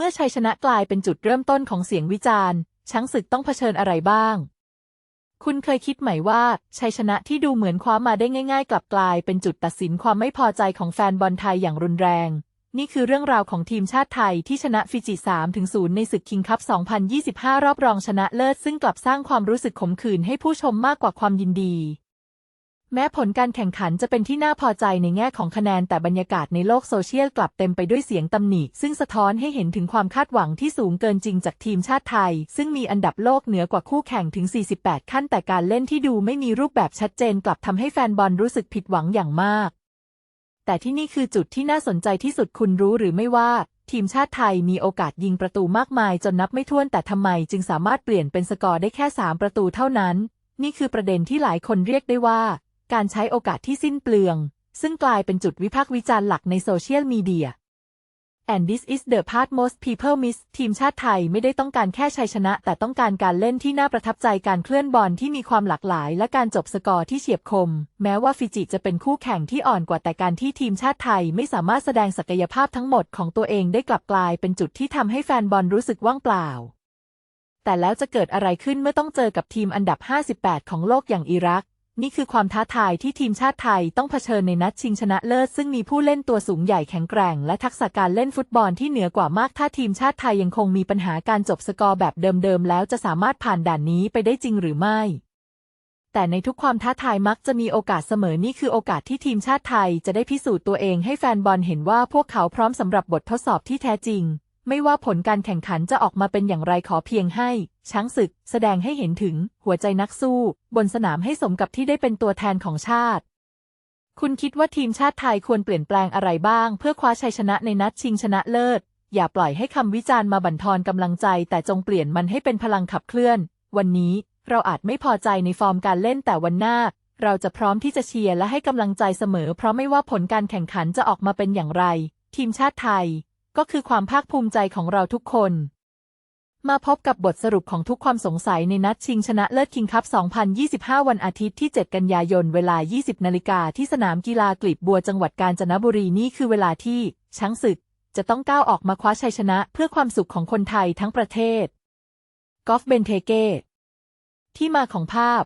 เมื่อชัยชนะกลายเป็นจุดเริ่มต้นของเสียงวิจารณ์ ช้างศึกต้องเผชิญอะไรบ้าง คุณเคยคิดไหมว่า ชัยชนะที่ดูเหมือนคว้ามาได้ง่าย ๆ กลับกลายเป็นจุดตัดสินความไม่พอใจของแฟนบอลไทยอย่างรุนแรง นี่คือเรื่องราวของทีมชาติไทยที่ชนะฟิจิ 3-0 ในศึกคิงคัพ 2025 รอบรองชนะเลิศซึ่งกลับสร้างความรู้สึกขมขื่นให้ผู้ชมมากกว่าความยินดี แม้ผลการแข่งขันจะเป็นที่น่าพอใจในแง่ของคะแนนแต่บรรยากาศในโลกโซเชียลกลับเต็มไปด้วยเสียงตำหนิ ซึ่งสะท้อนให้เห็นถึงความคาดหวังที่สูงเกินจริงจากทีมชาติไทย ซึ่งมีอันดับโลกเหนือกว่าคู่แข่งถึง 48 ขั้นแต่การเล่นที่ดูไม่มีรูปแบบชัดเจนกลับทำให้แฟนบอลรู้สึกผิดหวังอย่างมาก แต่ที่นี่คือจุดที่น่าสนใจที่สุดคุณรู้หรือไม่ว่าทีมชาติไทยมีโอกาสยิงประตูมากมายจนนับไม่ถ้วนแต่ทำไมจึงสามารถเปลี่ยนเป็นสกอร์ได้แค่ 3 ประตูเท่านั้น นี่คือประเด็นที่หลายคนเรียกได้ว่า การใช้โอกาสที่สิ้นเปลือง ซึ่งกลายเป็นจุดวิพากษ์วิจารณ์หลักในโซเชียลมีเดีย and this is the part most people miss ทีมชาติไทยไม่ได้ต้องการแค่ชัยชนะ แต่ต้องการการเล่นที่น่าประทับใจการเคลื่อนบอลที่มีความหลากหลาย และการจบสกอร์ที่เฉียบคม แม้ว่าฟิจิจะเป็นคู่แข่งที่อ่อนกว่าแต่การที่ทีมชาติไทยไม่สามารถแสดงศักยภาพทั้งหมดของตัวเองได้กลับกลายเป็นจุดที่ทำให้แฟนบอลรู้สึกว่างเปล่า แต่แล้วจะเกิดอะไรขึ้นเมื่อต้องเจอกับทีมอันดับ 58 ของโลกอย่างอิรัก นี่คือความท้าทายที่ทีมชาติไทยต้องเผชิญในนัดชิงชนะเลิศ ซึ่งมีผู้เล่นตัวสูงใหญ่แข็งแกร่ง และทักษะการเล่นฟุตบอลที่เหนือกว่ามากถ้าทีมชาติไทยยังคงมีปัญหาการจบสกอร์แบบเดิมๆแล้วจะสามารถผ่านด่านนี้ไปได้จริงหรือไม่ แต่ในทุกความท้าทายมักจะมีโอกาสเสมอนี่คือโอกาสที่ทีมชาติไทยจะได้พิสูจน์ตัวเองให้แฟนบอลเห็นว่าพวกเขาพร้อมสำหรับบททดสอบที่แท้จริง ไม่ว่าผลการแข่งขันจะออกมาเป็นอย่างไรขอเพียงให้ ช้างศึก แสดงให้เห็นถึงหัวใจนักสู้ บนสนามให้สมกับที่ได้เป็นตัวแทนของชาติ คุณคิดว่าทีมชาติไทยควรเปลี่ยนแปลงอะไรบ้าง เพื่อคว้าชัยชนะในนัดชิงชนะเลิศ อย่าปล่อยให้คำวิจารณ์มาบั่นทอนกำลังใจ แต่จงเปลี่ยนมันให้เป็นพลังขับเคลื่อน วันนี้เราอาจไม่พอใจในฟอร์มการเล่นแต่วันหน้า เราจะพร้อมที่จะเชียร์และให้กำลังใจเสมอ เพราะไม่ว่าผลการแข่งขันจะออกมาเป็นอย่างไร ทีมชาติไทย ก็คือความภาคภูมิใจของเราทุกคน มาพบกับบทสรุปของทุกความสงสัยในนัดชิงชนะเลิศคิงคัพ 2025 วันอาทิตย์ที่ 7 กันยายน เวลา 20 นาฬิกาที่สนามกีฬากลีบบัวจังหวัดกาญจนบุรีนี่คือเวลาที่ ช้างศึก จะต้องก้าวออกมาคว้าชัยชนะเพื่อความสุขของคนไทยทั้งประเทศกอล์ฟเบนเทเก้ที่มาของภาพ